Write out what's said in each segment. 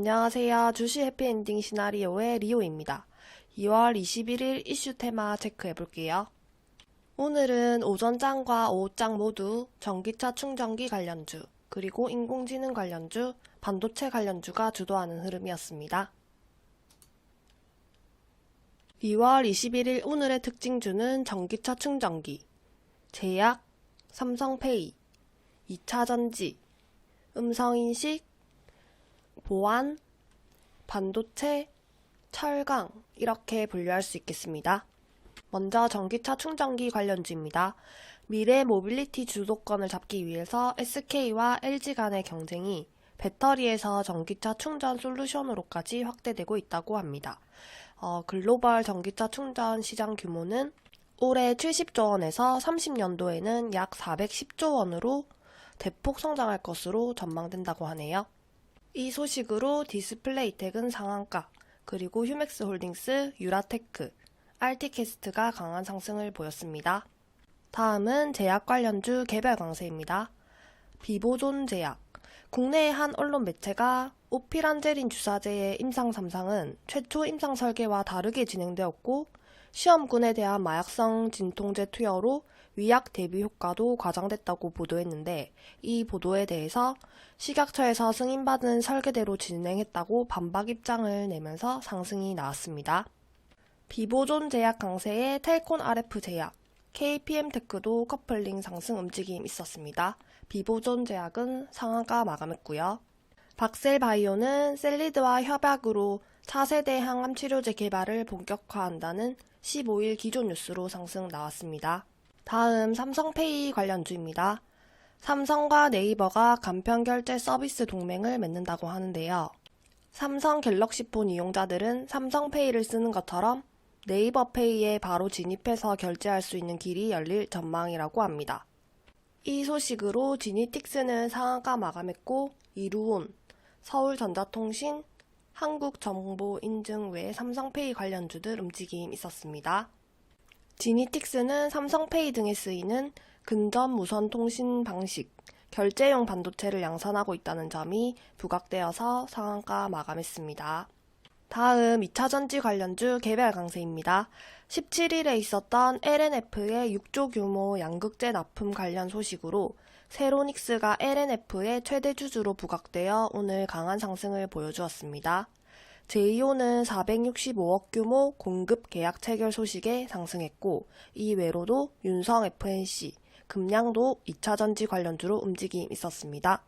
안녕하세요. 주시 해피엔딩 시나리오의 리오입니다. 2월 21일 이슈 테마 체크해 볼게요. 오늘은 오전장과 오후장 모두 전기차 충전기 관련주, 그리고 인공지능 관련주, 반도체 관련주가 주도하는 흐름이었습니다. 2월 21일 오늘의 특징주는 전기차 충전기, 제약, 삼성페이, 2차전지, 음성인식, 보안, 반도체, 철강 이렇게 분류할 수 있겠습니다. 먼저 전기차 충전기 관련주입니다. 미래 모빌리티 주도권을 잡기 위해서 SK와 LG 간의 경쟁이 배터리에서 전기차 충전 솔루션으로까지 확대되고 있다고 합니다. 어, 글로벌 전기차 충전 시장 규모는 올해 70조 원에서 30년도에는 약 410조 원으로 대폭 성장할 것으로 전망된다고 하네요. 이 소식으로 디스플레이 텍은 상한가, 그리고 휴맥스 홀딩스, 유라테크, 알티캐스트가 강한 상승을 보였습니다. 다음은 제약 관련주 개별 강세입니다. 비보존 제약. 국내의 한 언론 매체가 오피란제린 주사제의 임상 3상은 최초 임상 설계와 다르게 진행되었고 시험군에 대한 마약성 진통제 투여로 위약 대비 효과도 과장됐다고 보도했는데 이 보도에 대해서 식약처에서 승인받은 설계대로 진행했다고 반박 입장을 내면서 상승이 나왔습니다. 비보존 제약 강세의 텔콘 RF 제약, KPM테크도 커플링 상승 움직임 있었습니다. 비보존 제약은 상한가 마감했고요. 박셀바이오는 셀리드와 협약으로 차세대 항암 치료제 개발을 본격화한다는 15일 기존 뉴스로 상승 나왔습니다. 다음 삼성페이 관련주입니다. 삼성과 네이버가 간편 결제 서비스 동맹을 맺는다고 하는데요. 삼성 갤럭시폰 이용자들은 삼성페이를 쓰는 것처럼 네이버페이에 바로 진입해서 결제할 수 있는 길이 열릴 전망이라고 합니다. 이 소식으로 지니틱스는 상한가 마감했고 이루온, 서울전자통신, 한국정보인증 외 삼성페이 관련주들 움직임 있었습니다. 지니틱스는 삼성페이 등에 쓰이는 근접 무선 통신 방식, 결제용 반도체를 양산하고 있다는 점이 부각되어서 상한가 마감했습니다. 다음 2차 전지 관련주 개별 강세입니다. 17일에 있었던 LNF의 6조 규모 양극재 납품 관련 소식으로 세로닉스가 LNF의 최대 주주로 부각되어 오늘 강한 상승을 보여주었습니다. 제이오는 465억 규모 공급 계약 체결 소식에 상승했고 이 외로도 윤성 FNC, 금량도 2차 전지 관련주로 움직임 있었습니다.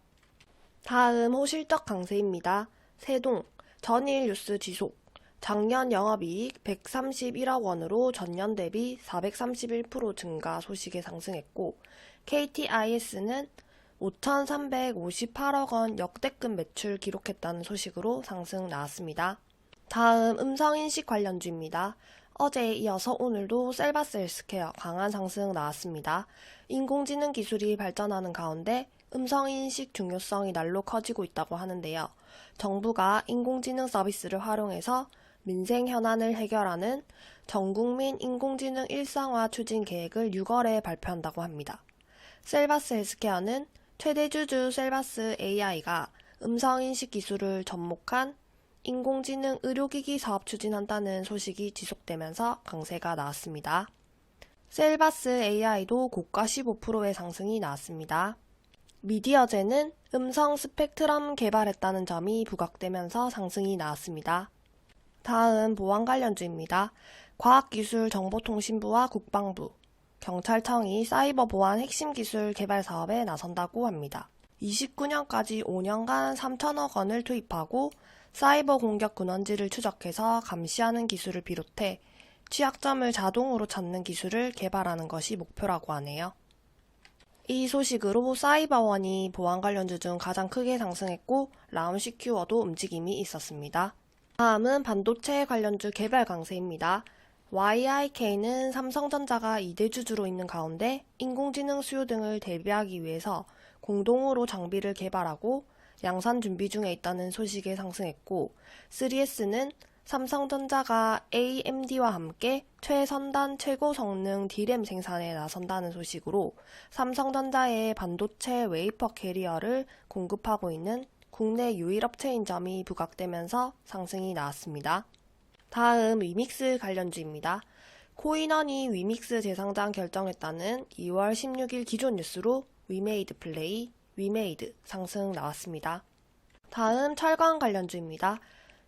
다음 호실적 강세입니다. 세동, 전일 뉴스 지속, 작년 영업이익 131억 원으로 전년 대비 431% 증가 소식에 상승했고 KTIS는 5,358억 원 역대급 매출 기록했다는 소식으로 상승 나왔습니다. 다음 음성인식 관련주입니다. 어제에 이어서 오늘도 셀바스 헬스케어 강한 상승 나왔습니다. 인공지능 기술이 발전하는 가운데 음성인식 중요성이 날로 커지고 있다고 하는데요. 정부가 인공지능 서비스를 활용해서 민생 현안을 해결하는 전국민 인공지능 일상화 추진 계획을 6월에 발표한다고 합니다. 셀바스 헬스케어는 최대 주주 셀바스 AI가 음성인식 기술을 접목한 인공지능 의료기기 사업 추진한다는 소식이 지속되면서 강세가 나왔습니다. 셀바스 AI도 고가 15%의 상승이 나왔습니다. 미디어제는 음성 스펙트럼 개발했다는 점이 부각되면서 상승이 나왔습니다. 다음 보안 관련주입니다. 과학기술정보통신부와 국방부, 경찰청이 사이버 보안 핵심 기술 개발 사업에 나선다고 합니다. 29년까지 5년간 3천억 원을 투입하고 사이버 공격 근원지를 추적해서 감시하는 기술을 비롯해 취약점을 자동으로 찾는 기술을 개발하는 것이 목표라고 하네요. 이 소식으로 사이버원이 보안 관련 주 중 가장 크게 상승했고 라운시큐어도 움직임이 있었습니다. 다음은 반도체 관련주 개별 강세입니다. YIK는 삼성전자가 2대 주주로 있는 가운데 인공지능 수요 등을 대비하기 위해서 공동으로 장비를 개발하고 양산 준비 중에 있다는 소식에 상승했고 3S는 삼성전자가 AMD와 함께 최선단 최고 성능 D램 생산에 나선다는 소식으로 삼성전자의 반도체 웨이퍼 캐리어를 공급하고 있는 국내 유일 업체인 점이 부각되면서 상승이 나왔습니다. 다음 위믹스 관련주입니다. 코인원이 위믹스 재상장 결정했다는 2월 16일 기존 뉴스로 위메이드 플레이, 위메이드 상승 나왔습니다. 다음 철강 관련주입니다.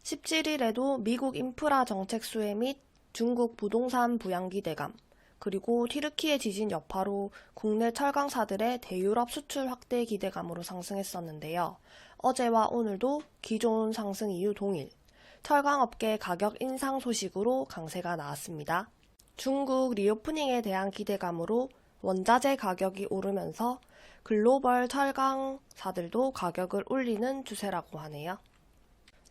17일에도 미국 인프라 정책 수혜 및 중국 부동산 부양 기 대감, 그리고 튀르키예 지진 여파로 국내 철강사들의 대유럽 수출 확대 기대감으로 상승했었는데요. 어제와 오늘도 기존 상승 이유 동일, 철강업계 가격 인상 소식으로 강세가 나왔습니다. 중국 리오프닝에 대한 기대감으로 원자재 가격이 오르면서 글로벌 철강사들도 가격을 올리는 추세라고 하네요.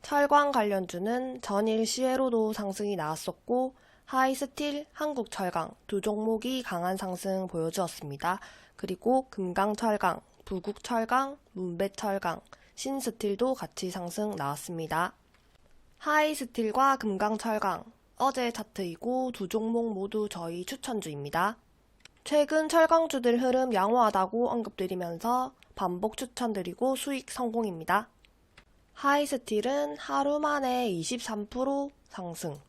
철강 관련주는 전일 시외로도 상승이 나왔었고 하이스틸, 한국철강 두 종목이 강한 상승 보여주었습니다. 그리고 금강철강, 부국철강, 문배철강, 신스틸도 같이 상승 나왔습니다. 하이스틸과 금강철강 어제 차트이고 두 종목 모두 저희 추천주입니다. 최근 철강주들 흐름 양호하다고 언급드리면서 반복 추천드리고 수익 성공입니다. 하이스틸은 하루 만에 23% 상승.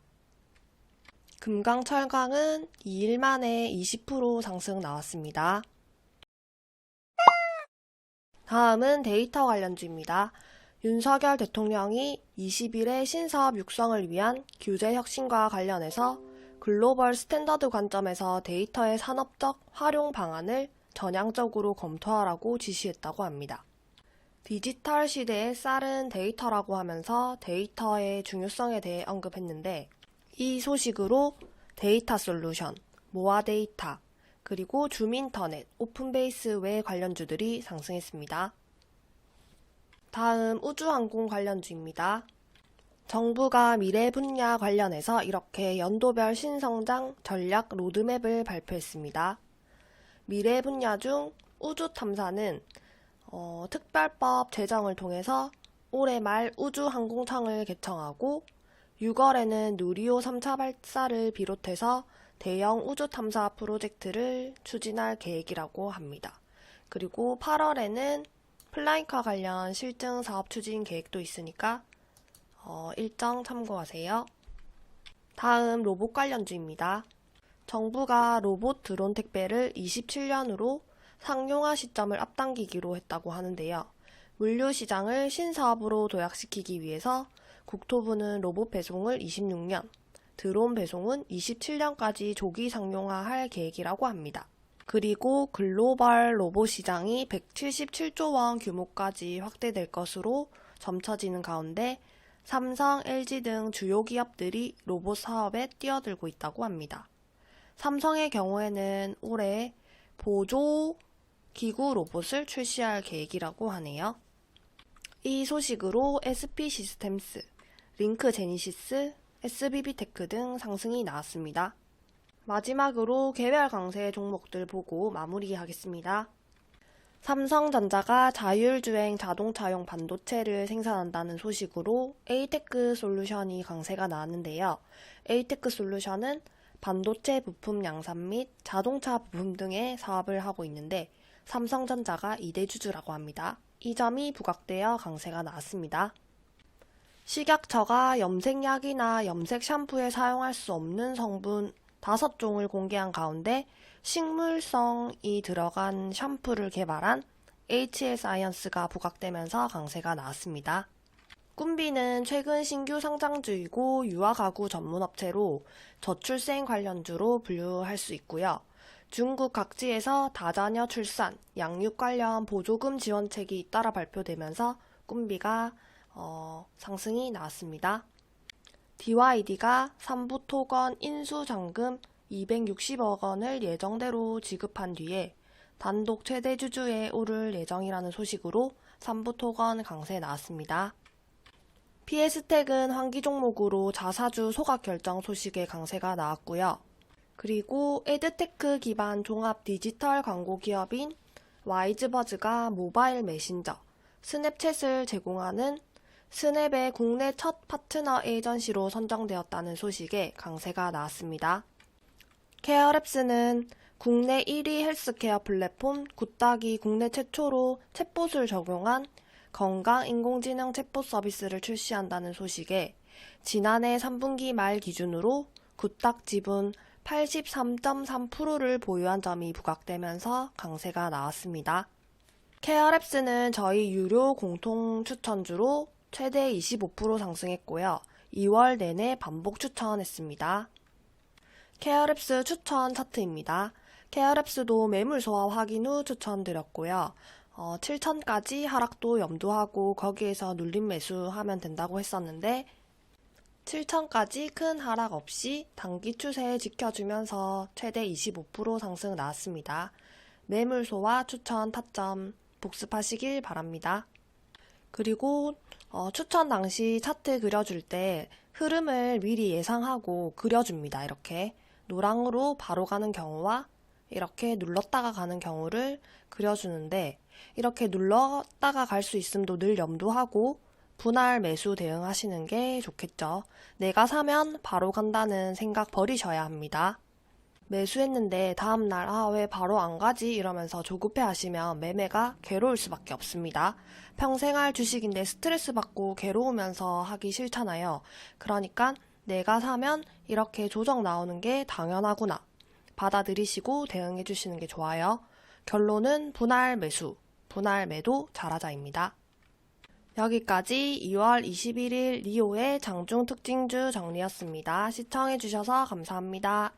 금강철강은 2일 만에 20% 상승 나왔습니다. 다음은 데이터 관련주입니다. 윤석열 대통령이 20일에 신사업 육성을 위한 규제 혁신과 관련해서 글로벌 스탠더드 관점에서 데이터의 산업적 활용 방안을 전향적으로 검토하라고 지시했다고 합니다. 디지털 시대의 쌀은 데이터라고 하면서 데이터의 중요성에 대해 언급했는데 이 소식으로 데이터 솔루션, 모아 데이터, 그리고 줌인터넷, 오픈베이스 외 관련주들이 상승했습니다. 다음 우주항공 관련주입니다. 정부가 미래 분야 관련해서 이렇게 연도별 신성장 전략 로드맵을 발표했습니다. 미래 분야 중 우주 탐사는 어, 특별법 제정을 통해서 올해 말 우주항공청을 개청하고 6월에는 누리호 3차 발사를 비롯해서 대형 우주 탐사 프로젝트를 추진할 계획이라고 합니다. 그리고 8월에는 플라잉카 관련 실증 사업 추진 계획도 있으니까 어, 일정 참고하세요. 다음 로봇 관련주입니다. 정부가 로봇 드론 택배를 27년으로 상용화 시점을 앞당기기로 했다고 하는데요. 물류 시장을 신사업으로 도약시키기 위해서 국토부는 로봇 배송을 26년, 드론 배송은 27년까지 조기 상용화할 계획이라고 합니다. 그리고 글로벌 로봇 시장이 177조 원 규모까지 확대될 것으로 점쳐지는 가운데 삼성, LG 등 주요 기업들이 로봇 사업에 뛰어들고 있다고 합니다. 삼성의 경우에는 올해 보조 기구 로봇을 출시할 계획이라고 하네요. 이 소식으로 SP 시스템스, 링크 제니시스, SBB테크 등 상승이 나왔습니다. 마지막으로 개별 강세 종목들 보고 마무리하겠습니다. 삼성전자가 자율주행 자동차용 반도체를 생산한다는 소식으로 에이테크 솔루션이 강세가 나왔는데요. 에이테크 솔루션은 반도체 부품 양산 및 자동차 부품 등의 사업을 하고 있는데 삼성전자가 2대 주주라고 합니다. 이 점이 부각되어 강세가 나왔습니다. 식약처가 염색약이나 염색 샴푸에 사용할 수 없는 성분 5종을 공개한 가운데 식물성이 들어간 샴푸를 개발한 HS아이언스가 부각되면서 강세가 나왔습니다. 꿈비는 최근 신규 상장주이고 유아 가구 전문 업체로 저출생 관련주로 분류할 수 있고요. 중국 각지에서 다자녀 출산, 양육 관련 보조금 지원책이 잇따라 발표되면서 꿈비가 어, 상승이 나왔습니다. DYD가 3부 토건 인수잔금 260억 원을 예정대로 지급한 뒤에 단독 최대 주주에 오를 예정이라는 소식으로 3부 토건 강세 나왔습니다. PS텍은 환기 종목으로 자사주 소각 결정 소식에 강세가 나왔고요. 그리고 에드테크 기반 종합 디지털 광고 기업인 와이즈버즈가 모바일 메신저, 스냅챗을 제공하는 스냅의 국내 첫 파트너 에이전시로 선정되었다는 소식에 강세가 나왔습니다. 케어랩스는 국내 1위 헬스케어 플랫폼 굿닥이 국내 최초로 챗봇을 적용한 건강 인공지능 챗봇 서비스를 출시한다는 소식에 지난해 3분기 말 기준으로 구딱 지분 83.3%를 보유한 점이 부각되면서 강세가 나왔습니다. 케어랩스는 저희 유료 공통 추천주로 최대 25% 상승했고요. 2월 내내 반복 추천했습니다. 케어랩스 추천 차트입니다. 케어랩스도 매물 소화 확인 후 추천드렸고요. 어, 7천까지 하락도 염두하고 거기에서 눌림 매수하면 된다고 했었는데 7천까지 큰 하락 없이 단기 추세 지켜주면서 최대 25% 상승 나왔습니다. 매물 소화 추천 타점 복습하시길 바랍니다. 그리고 어, 추천 당시 차트 그려줄 때 흐름을 미리 예상하고 그려줍니다. 이렇게 노랑으로 바로 가는 경우와 이렇게 눌렀다가 가는 경우를 그려주는데 이렇게 눌렀다가 갈 수 있음도 늘 염두하고 분할 매수 대응하시는 게 좋겠죠. 내가 사면 바로 간다는 생각 버리셔야 합니다. 매수했는데 다음날 아 왜 바로 안 가지 이러면서 조급해 하시면 매매가 괴로울 수밖에 없습니다. 평생 할 주식인데 스트레스 받고 괴로우면서 하기 싫잖아요. 그러니까 내가 사면 이렇게 조정 나오는 게 당연하구나. 받아들이시고 대응해 주시는 게 좋아요. 결론은 분할 매수, 분할 매도 잘하자입니다. 여기까지 2월 21일 리오의 장중 특징주 정리였습니다. 시청해 주셔서 감사합니다.